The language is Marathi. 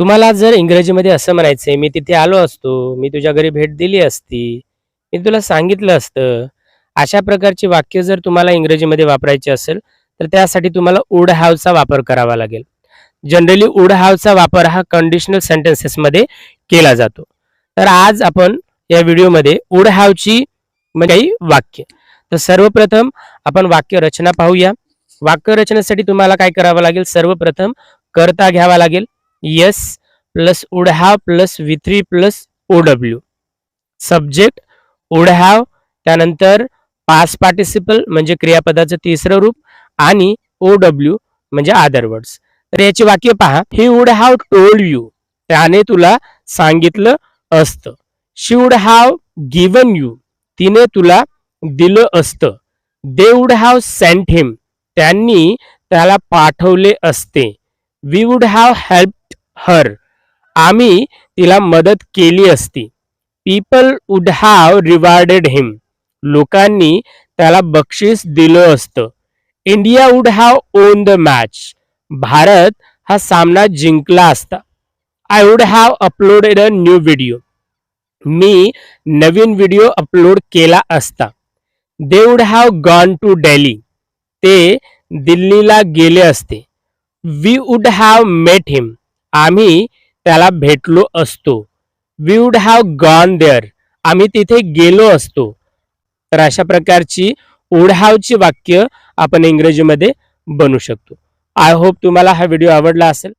तुम्हाला जर इंग्रजीमध्ये असं म्हणायचंय मी तिथे आलो असतो मी तुझ्या घरी भेट दिली असती मी तुला सांगितलं असतं. अशा प्रकारची वाक्य जर तुम्हाला इंग्रजीमध्ये वापरायची असेल तर त्यासाठी तुम्हाला वुड हॅवचा वापर करावा लागेल. जनरली वुड हॅवचा वापर हा कंडिशनल सेंटेन्सेसमध्ये केला जातो. तर आज आपण या व्हिडिओमध्ये वुड हॅवची म्हणजे काही वाक्य. तर सर्वप्रथम आपण वाक्य रचना पाहूया. वाक्य रचनेसाठी तुम्हाला काय करावं लागेल? सर्वप्रथम करता घ्यावा लागेल. S plus would have plus V three plus O W subject would have त्यानंतर पास पार्टिसिपल म्हणजे क्रियापदाचं तिसरं रूप आणि ओ डब्ल्यू म्हणजे आदर वर्ड्स तर याची वाक्य पहा. He would have told you त्याने तुला सांगितलं असतं. She would have given you तिने तुला दिलं असतं. They would have sent him त्यांनी त्याला पाठवले असते. We would have help her. आम्ही तिला मदत केली असती. People would have rewarded him लोकांनी त्याला बक्षीस दिलं असतं. India would have won the match Bharat हा सामना जिंकला असता. I would have uploaded a new video me Naveen video upload केला असता. They would have gone to Delhi ते दिल्लीला गेले असते. We would have met him आम्ही त्याला भेटलो असतो. We would have gone there आम्ही तिथे गेलो असतो. तर अशा प्रकारची वुड हॅवची वाक्य आपण इंग्रजीमध्ये बनू शकतो. आय होप तुम्हाला हा व्हिडिओ आवडला असेल.